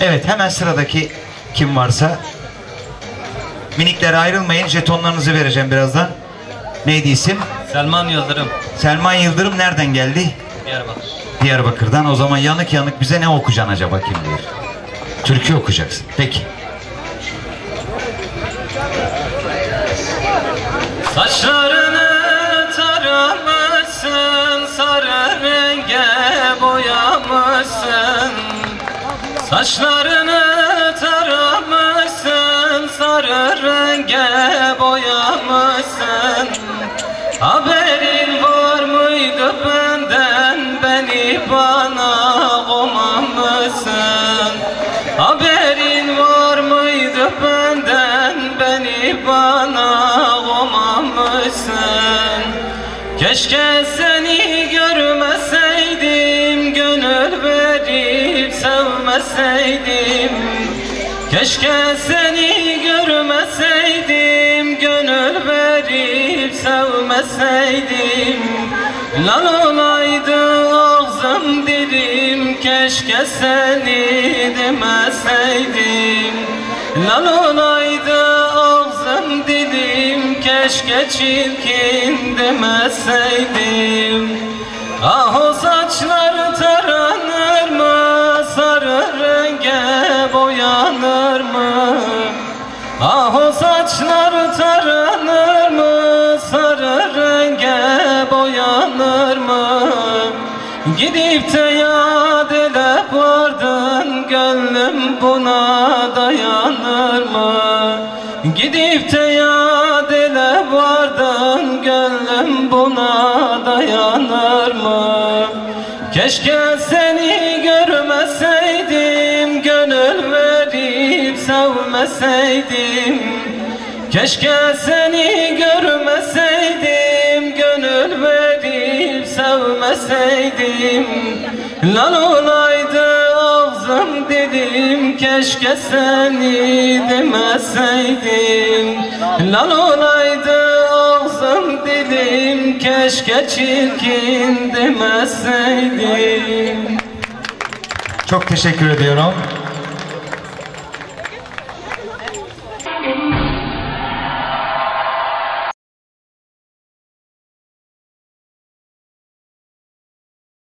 Evet hemen sıradaki kim varsa. Miniklere ayrılmayın. Jetonlarınızı vereceğim birazdan. Neydi isim? Selman Yıldırım. Selman Yıldırım nereden geldi? Diyarbakır. Diyarbakır'dan. O zaman yanık yanık bize ne okuyacaksın acaba kim bilir? Türkü okuyacaksın. Peki. Boyamışsın. Saçlarını taramışsın, sarı renge boyamışsın. Haberin var mıydı benden, beni bana komamışsın. Haberin var mıydı benden, beni bana komamışsın. Keşke seni görmeseydim, sevmeseydim. Keşke seni görmeseydim, gönül verip sevmeseydim. Lan olaydı ağzım dilim, keşke seni demeseydim. Lan olaydı ağzım dilim, keşke çirkin demeseydim. Ah o saçlar taranır Ah o saçlar taranır mı, sarı renge boyanır mı? Gidip de yad ele vardın, gönlüm buna dayanır mı? Gidip de yad ele vardın, gönlüm buna dayanır mı? Keşke seni sevmeseydim. Keşke seni görmeseydim, gönül verip sevmeseydim. Lan olaydı ağzım dedim, keşke seni demeseydim. Lan olaydı ağzım dedim, keşke çirkin demeseydim. Çok teşekkür ediyorum.